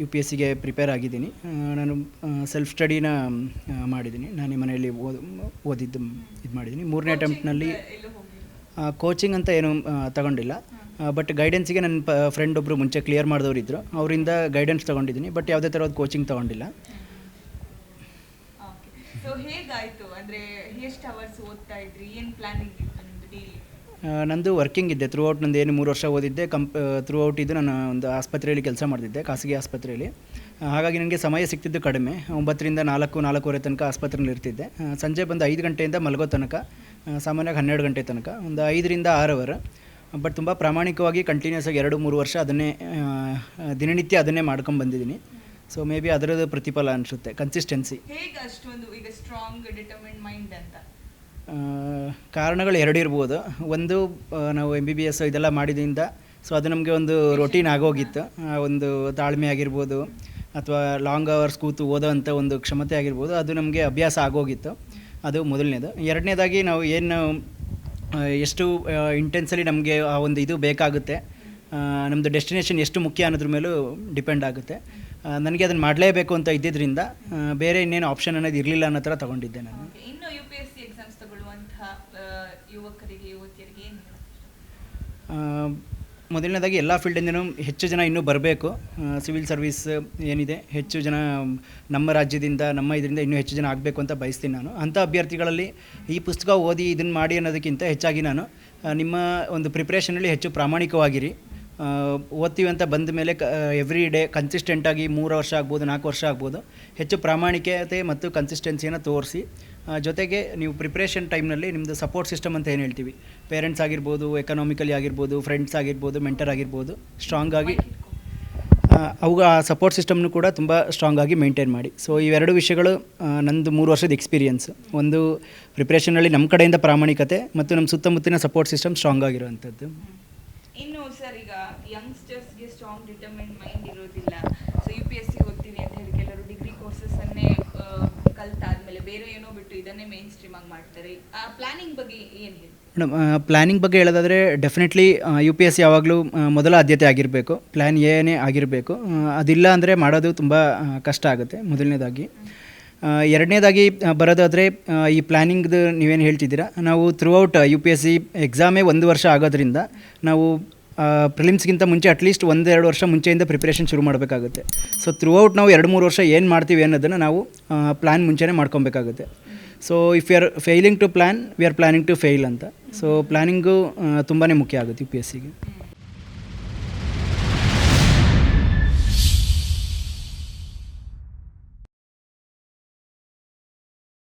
You P S ಸಿಗೆ prepare ಆಗಿದ್ದೀನಿ ನಾನು ಸೆಲ್ಫ್ ಸ್ಟಡಿನ ಮಾಡಿದ್ದೀನಿ. ನಾನು ಮನೆಯಲ್ಲಿ ಓದ್ ಓದಿದ್ದು ಇದು ಮಾಡಿದ್ದೀನಿ. ಮೂರನೇ ಅಟೆಂಪ್ಟ್ನಲ್ಲಿ ಕೋಚಿಂಗ್ ಅಂತ ಏನು ತಗೊಂಡಿಲ್ಲ. ಬಟ್ ಗೈಡೆನ್ಸಿಗೆ ನನ್ನ ಪ ಫ್ರೆಂಡ್ ಒಬ್ಬರು ಮುಂಚೆ ಕ್ಲಿಯರ್ ಮಾಡಿದವರು ಇದ್ದರು ಅವರಿಂದ ಗೈಡೆನ್ಸ್ ತೊಗೊಂಡಿದ್ದೀನಿ ಬಟ್ ಯಾವುದೇ ಥರದ ಕೋಚಿಂಗ್ ತೊಗೊಂಡಿಲ್ಲ. ಹೇಗಾಯಿತು? ಅಂದರೆ ಎಷ್ಟು ಅವರ್ಸ್ ಓದ್ತಾ ಇದ್ರಿ? ಏನ್ ಪ್ಲಾನಿಂಗ್ ಇತ್ತು ನಂದು ವರ್ಕಿಂಗ್ ಇದ್ದೆ. ಥ್ರೂ ಔಟ್ ನಂದು ಏನು ಮೂರು ವರ್ಷ ಓದಿದ್ದೆ. ಕಂಪ್ ಥ್ರೂ ಔಟ್ ಇದು ನಾನು ಒಂದು ಆಸ್ಪತ್ರೆಯಲ್ಲಿ ಕೆಲಸ ಮಾಡ್ತಿದ್ದೆ ಖಾಸಗಿ ಆಸ್ಪತ್ರೆಯಲ್ಲಿ. ಹಾಗಾಗಿ ನನಗೆ ಸಮಯ ಸಿಗ್ತಿದ್ದು ಕಡಿಮೆ. ಒಂಬತ್ತರಿಂದ ನಾಲ್ಕು ನಾಲ್ಕೂವರೆ ತನಕ ಆಸ್ಪತ್ರೆಯಲ್ಲಿ ಇರ್ತಿದ್ದೆ. ಸಂಜೆ ಬಂದು ಐದು ಗಂಟೆಯಿಂದ ಮಲಗೋ ತನಕ ಸಾಮಾನ್ಯವಾಗಿ ಹನ್ನೆರಡು ಗಂಟೆ ತನಕ ಒಂದು ಐದರಿಂದ ಆರು ಅವರ್. ಬಟ್ ತುಂಬ ಪ್ರಾಮಾಣಿಕವಾಗಿ ಕಂಟಿನ್ಯೂಸ್ ಆಗಿ ಎರಡು ಮೂರು ವರ್ಷ ಅದನ್ನೇ ದಿನನಿತ್ಯ ಅದನ್ನೇ ಮಾಡ್ಕೊಂಡು ಬಂದಿದ್ದೀನಿ. ಸೊ ಮೇ ಬಿ ಅದರದ್ದು ಪ್ರತಿಫಲ ಅನಿಸುತ್ತೆ. ಕನ್ಸಿಸ್ಟೆನ್ಸಿ ಅಷ್ಟೊಂದು ಈಗ ಸ್ಟ್ರಾಂಗ್ ಮೈಂಡ್ ಅಂತ? ಕಾರಣಗಳು ಎರಡು ಇರ್ಬೋದು. ಒಂದು ನಾವು ಎಂ ಬಿ ಬಿ ಎಸ್ ಇದೆಲ್ಲ ಮಾಡಿದ್ರಿಂದ ಸೊ ಅದು ನಮಗೆ ಒಂದು ರೊಟೀನ್ ಆಗೋಗಿತ್ತು. ಒಂದು ತಾಳ್ಮೆ ಆಗಿರ್ಬೋದು, ಅಥವಾ ಲಾಂಗ್ ಅವರ್ಸ್ ಕೂತು ಓದೋವಂಥ ಒಂದು ಕ್ಷಮತೆ ಆಗಿರ್ಬೋದು, ಅದು ನಮಗೆ ಅಭ್ಯಾಸ ಆಗೋಗಿತ್ತು. ಅದು ಮೊದಲನೇದು. ಎರಡನೇದಾಗಿ ನಾವು ಏನು ಎಷ್ಟು ಇಂಟೆನ್ಸಲಿ ನಮಗೆ ಆ ಒಂದು ಇದು ಬೇಕಾಗುತ್ತೆ ನಮ್ಮದು ಡೆಸ್ಟಿನೇಷನ್ ಎಷ್ಟು ಮುಖ್ಯ ಅನ್ನೋದ್ರ ಮೇಲೂ ಡಿಪೆಂಡ್ ಆಗುತ್ತೆ. ನನಗೆ ಅದನ್ನು ಮಾಡಲೇಬೇಕು ಅಂತ ಇದ್ದಿದ್ದರಿಂದ ಬೇರೆ ಇನ್ನೇನು ಆಪ್ಷನ್ ಅನ್ನೋದು ಇರಲಿಲ್ಲ ಅನ್ನೋ ಥರ ತೊಗೊಂಡಿದ್ದೆ ನಾನು Okay. ಇನ್ನು ಯು ಪಿ ಎಸ್ ಸಿ ತಗೊಳ್ಳುವಂತಹ ಯುವಕರಿಗೆ, ಯುವತಿಯರಿಗೆ ಏನು ಮೊದಲನೇದಾಗಿ ಎಲ್ಲ ಫೀಲ್ಡಿಂದನೂ ಹೆಚ್ಚು ಜನ ಇನ್ನೂ ಬರಬೇಕು. ಸಿವಿಲ್ ಸರ್ವಿಸ್ ಏನಿದೆ, ಹೆಚ್ಚು ಜನ ನಮ್ಮ ರಾಜ್ಯದಿಂದ, ನಮ್ಮ ಇದರಿಂದ ಇನ್ನೂ ಹೆಚ್ಚು ಜನ ಆಗಬೇಕು ಅಂತ ಬಯಸ್ತೀನಿ ನಾನು. ಅಂಥ ಅಭ್ಯರ್ಥಿಗಳಲ್ಲಿ ಈ ಪುಸ್ತಕ ಓದಿ ಇದನ್ನು ಮಾಡಿ ಅನ್ನೋದಕ್ಕಿಂತ ಹೆಚ್ಚಾಗಿ ನಾನು ನಿಮ್ಮ ಒಂದು ಪ್ರಿಪ್ರೇಷನಲ್ಲಿ ಹೆಚ್ಚು ಪ್ರಾಮಾಣಿಕವಾಗಿರಿ. ಓದ್ತೀವಿ ಅಂತ ಬಂದ ಮೇಲೆ ಕ ಎವ್ರಿ ಡೇ ಕನ್ಸಿಸ್ಟೆಂಟಾಗಿ ಮೂರು ವರ್ಷ ಆಗ್ಬೋದು, ನಾಲ್ಕು ವರ್ಷ ಆಗ್ಬೋದು. ಹೆಚ್ಚು ಪ್ರಾಮಾಣಿಕತೆ ಮತ್ತು ಕನ್ಸಿಸ್ಟೆನ್ಸಿಯನ್ನು ತೋರಿಸಿ ಜೊತೆಗೆ ನೀವು ಪ್ರಿಪ್ರೇಷನ್ ಟೈಮ್ನಲ್ಲಿ ನಿಮ್ಮದು ಸಪೋರ್ಟ್ ಸಿಸ್ಟಮ್ ಅಂತ ಏನು ಹೇಳ್ತೀವಿ? ಪೇರೆಂಟ್ಸ್ ಆಗಿರ್ಬೋದು ಎಕನಾಮಿಕಲಿ ಆಗಿರ್ಬೋದು ಫ್ರೆಂಡ್ಸ್ ಆಗಿರ್ಬೋದು ಮೆಂಟರ್ ಆಗಿರ್ಬೋದು ಸ್ಟ್ರಾಂಗ್ ಆಗಿ ಅವು ಆ ಸಪೋರ್ಟ್ ಸಿಸ್ಟಮ್ನು ಕೂಡ ತುಂಬ ಸ್ಟ್ರಾಂಗ್ ಆಗಿ ಮೇಂಟೈನ್ ಮಾಡಿ. ಸೊ ಇವೆರಡು ವಿಷಯಗಳು ನಂದು ಮೂರು ವರ್ಷದ ಎಕ್ಸ್ಪೀರಿಯನ್ಸ್ ಒಂದು ಪ್ರಿಪ್ರೇಷನಲ್ಲಿ ನಮ್ಮ ಕಡೆಯಿಂದ ಪ್ರಾಮಾಣಿಕತೆ ಮತ್ತು ನಮ್ಮ ಸುತ್ತಮುತ್ತಲಿನ ಸಪೋರ್ಟ್ ಸಿಸ್ಟಮ್ ಸ್ಟ್ರಾಂಗ್ ಆಗಿರುವಂಥದ್ದು. ಇನ್ನು ಸರ್, ಈಗ ಯಂಗ್ಸ್ಟರ್ಸ್ಗೆ ಸ್ಟ್ರಾಂಗ್ ಡಿಟರ್ಮೆಂಟ್ ಮೈಂಡ್ ಇರೋದಿಲ್ಲ so U P S C ಓದ್ತೀನಿ ಅಂತ ಹೇಳಿ ಕೆಲವರು ಡಿಗ್ರಿ ಕೋರ್ಸಸ್ ಅನ್ನೇ ಕಲ್ತಾದ್ಮೇಲೆ. ಬೇರೆ ಏನೋ ಬಿಟ್ಟು ಇದನ್ನೇ ಮೇನ್ ಸ್ಟ್ರೀಮ್ ಆಗಿ ಮಾಡ್ತಾರೆ. ಆ ಪ್ಲಾನಿಂಗ್ ಬಗ್ಗೆ ಏನು ಹೇಳಿ ಮೇಡಮ್ ಪ್ಲ್ಯಾನಿಂಗ್ ಬಗ್ಗೆ ಹೇಳೋದಾದರೆ ಡೆಫಿನೆಟ್ಲಿ ಯು ಪಿ ಎಸ್ ಯಾವಾಗಲೂ ಮೊದಲ ಆದ್ಯತೆ ಆಗಿರಬೇಕು. ಪ್ಲ್ಯಾನ್ ಏನೇ ಆಗಿರಬೇಕು. ಅದಿಲ್ಲ ಅಂದರೆ ಮಾಡೋದು ತುಂಬ ಕಷ್ಟ ಆಗುತ್ತೆ ಮೊದಲನೇದಾಗಿ. ಎರಡನೇದಾಗಿ ಬರೋದಾದರೆ ಈ ಪ್ಲ್ಯಾನಿಂಗ್ದು ನೀವೇನು ಹೇಳ್ತಿದ್ದೀರಾ? ನಾವು throughout U P S C ಎಕ್ಸಾಮೇ ಒಂದು ವರ್ಷ ಆಗೋದ್ರಿಂದ ನಾವು ಪ್ರಿಲಿಮ್ಸ್ಗಿಂತ ಮುಂಚೆ ಅಟ್ಲೀಸ್ಟ್ ಒಂದೆರಡು ವರ್ಷ ಮುಂಚೆಯಿಂದ ಪ್ರಿಪ್ರೇಷನ್ ಶುರು ಮಾಡಬೇಕಾಗುತ್ತೆ. ಸೊ ಥ್ರೂ ಔಟ್ ನಾವು ಎರಡು ಮೂರು ವರ್ಷ ಏನು ಮಾಡ್ತೀವಿ ಅನ್ನೋದನ್ನು ನಾವು ಪ್ಲ್ಯಾನ್ ಮುಂಚೆನೇ ಮಾಡ್ಕೊಬೇಕಾಗುತ್ತೆ. So if you are failing to plan we are planning to fail ಅಂತ. ಸೊ ಪ್ಲ್ಯಾನಿಂಗು ತುಂಬಾ ಮುಖ್ಯ ಆಗುತ್ತೆ ಯು ಪಿ ಎಸ್ ಸಿಗೆ